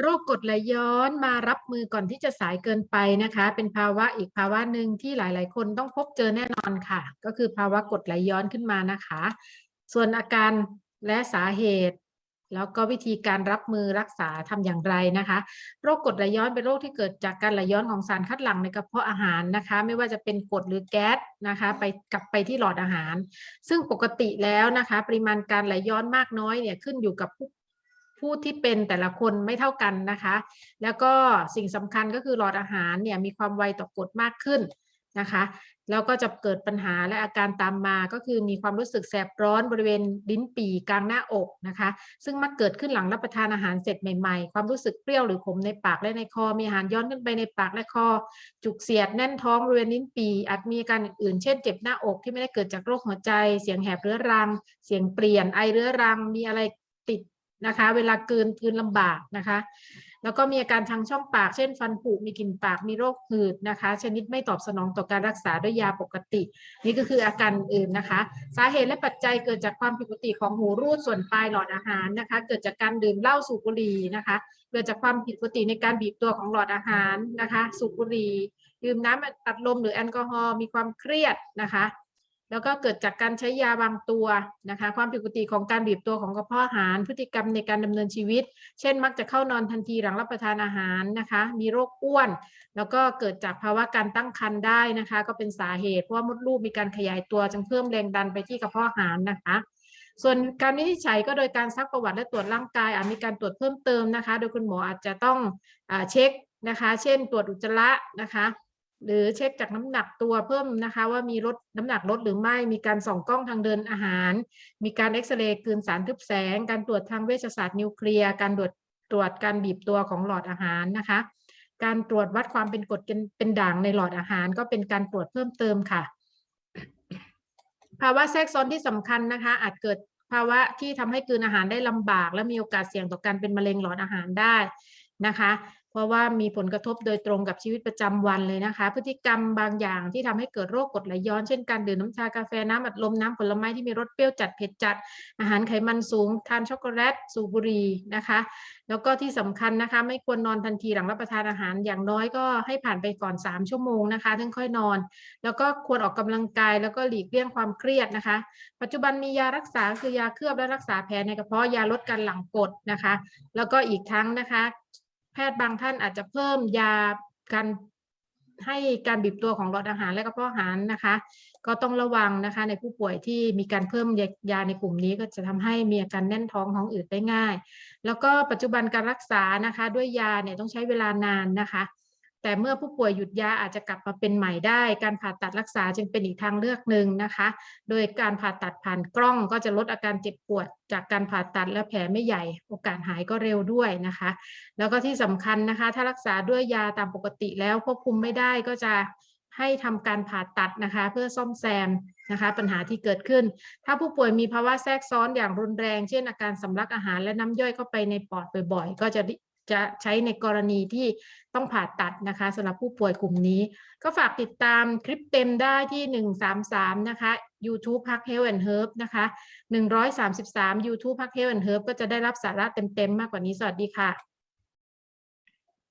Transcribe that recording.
โรคกรดไหลย้อนมารับมือก่อนที่จะสายเกินไปนะคะ เป็นภาวะอีกภาวะหนึ่งที่หลาย ๆ คนต้องพบเจอแน่นอนค่ะ ก็คือภาวะกรดไหลย้อนขึ้นมานะคะ ส่วนอาการและสาเหตุ แล้วก็วิธีการรับมือรักษาทำอย่างไรนะคะ โรคกรดไหลย้อนเป็นโรคที่เกิดจากการไหลย้อนของสารคัดหลั่งในกระเพาะอาหารนะคะ ไม่ว่าจะเป็นกรดหรือแก๊สนะคะ ไปกลับไปที่หลอดอาหาร ซึ่งปกติแล้วนะคะ ปริมาณการไหลย้อนมากน้อยเนี่ยขึ้นอยู่กับผู้ ผู้ที่เป็นแต่ละคนไม่เท่ากันนะคะ แล้วก็สิ่งสำคัญก็คือหลอดอาหารเนี่ยมีความไวต่อกรดมากขึ้นนะคะ แล้วก็จะเกิดปัญหาและอาการตามมาก็คือมีความรู้สึกแสบร้อนบริเวณลิ้นปี่กลางหน้าอกนะคะ ซึ่งมักเกิดขึ้นหลังรับประทานอาหารเสร็จใหม่ๆ ความรู้สึกเปรี้ยวหรือขมในปากและในคอ มีอาหารย้อนขึ้นไปในปากและคอ จุกเสียดแน่นท้องบริเวณลิ้นปี่อาจมีอาการอื่นเช่นเจ็บหน้าอกที่ไม่ได้เกิดจากโรคหัวใจ เสียงแหบเรื้อรัง เสียงเปลี่ยนไอเรื้อรัง มีอะไรติด นะคะ เวลาเกลืนกลืนลำบากนะคะ แล้วก็มีอาการทางช่องปาก เช่น ฟันผุ มีกลิ่นปาก มีโรคหืดนะคะ ชนิดไม่ตอบสนองต่อการรักษาด้วยยาปกติ นี่ก็คืออาการอื่นนะคะ สาเหตุและปัจจัยเกิดจากความผิดปกติของหูรูดส่วนปลายหลอดอาหารนะคะ เกิดจากการดื่มเหล้าสูบบุหรี่นะคะ เกิดจากความผิดปกติในการบีบตัวของหลอดอาหารนะคะ สูบบุหรี่ ดื่มน้ำอัดลมหรือแอลกอฮอล์ มีความเครียดนะคะ แล้วก็เกิดจากการใช้ยาบางตัวนะคะ ความผิดปกติของการบีบตัวของกระเพาะอาหาร พฤติกรรมในการดำเนินชีวิต เช่น มักจะเข้านอนทันทีหลังรับประทานอาหารนะคะ มีโรคอ้วน แล้วก็เกิดจากภาวะการตั้งครรภ์ได้นะคะ ก็เป็นสาเหตุเพราะว่ามดลูกมีการขยายตัวจึงเพิ่มแรงดันไปที่กระเพาะอาหารนะคะส่วนการวินิจฉัยก็โดยการซักประวัติและตรวจร่างกายอาจมีการตรวจเพิ่มเติมนะคะ โดยคุณหมออาจจะต้องอเช็คนะคะ เช่น ตรวจอุจจาระนะคะ หรือเช็คจากน้ำหนักตัวเพิ่มนะคะ ว่ามีลดน้ำหนักลดหรือไม่ มีการส่องกล้องทางเดินอาหาร มีการเอ็กซเรย์กลืนสารทึบแสง การตรวจทางเวชศาสตร์นิวเคลียร์ การตรวจตรวจการบีบตัวของหลอดอาหารนะคะ การตรวจวัดความเป็นกรดเป็นด่างในหลอดอาหาร ก็เป็นการตรวจเพิ่มเติมค่ะ ภาวะแทรกซ้อนที่สำคัญนะคะ อาจเกิดภาวะที่ทำให้กลืนอาหารได้ลำบาก และมีโอกาสเสี่ยงต่อการเป็นมะเร็งหลอดอาหารได้นะคะ เพราะว่ามีผลกระทบโดยตรงกับชีวิตประจำวันเลยนะคะ พฤติกรรมบางอย่างที่ทำให้เกิดโรคกรดไหลย้อน เช่นการดื่มน้ำชากาแฟน้ำอัดลมน้ำผลไม้ที่มีรสเปรี้ยวจัดเผ็ดจัด อาหารไขมันสูง ทานช็อกโกแลต สูบบุหรี่นะคะ แล้วก็ที่สำคัญนะคะ ไม่ควรนอนทันทีหลังรับประทานอาหารอย่างน้อยก็ให้ผ่านไปก่อน 3 ชั่วโมงนะคะถึงค่อยนอน แล้วก็ควรออกกำลังกายแล้วก็หลีกเลี่ยงความเครียดนะคะ ปัจจุบันมียารักษาคือยาเคลือบและรักษาแผลในกระเพาะยาลดการหลั่งกรดนะคะ แล้วก็อีกทั้งนะคะ แพทย์บางท่านอาจจะเพิ่มยาการให้การบีบตัวของหลอดอาหารและกระเพาะอาหารนะคะ ก็ต้องระวังนะคะในผู้ป่วยที่มีการเพิ่มยาในกลุ่มนี้ก็จะทำให้มีอาการแน่นท้องท้องอืดได้ง่าย แล้วก็ปัจจุบันการรักษานะคะ ด้วยยาเนี่ยต้องใช้เวลานานนะคะ แต่เมื่อผู้ป่วยหยุดยาอาจจะกลับมาเป็นใหม่ได้ การผ่าตัดรักษาจึงเป็นอีกทางเลือกหนึ่งนะคะ โดยการผ่าตัดผ่านกล้องก็จะลดอาการเจ็บปวด จากการผ่าตัดและแผลไม่ใหญ่ โอกาสหายก็เร็วด้วยนะคะ แล้วก็ที่สำคัญนะคะ ถ้ารักษาด้วยยาตามปกติแล้วควบคุมไม่ได้ก็จะให้ทำการผ่าตัดนะคะ เพื่อซ่อมแซมนะคะ ปัญหาที่เกิดขึ้น ถ้าผู้ป่วยมีภาวะแทรกซ้อนอย่างรุนแรง เช่นอาการสำลักอาหารและน้ำย่อยเข้าไปในปอดบ่อย ๆ ก็จะ จะใช้ในกรณีที่ต้องผ่าตัดนะคะสำหรับผู้ป่วยกลุ่มนี้ ก็ฝากติดตามคลิปเต็มได้ที่ 133 นะคะ YouTube Park Health and Herb นะคะ 133 YouTube Park Health and Herb ก็จะได้รับสาระเต็มๆมากกว่านี้สวัสดีค่ะ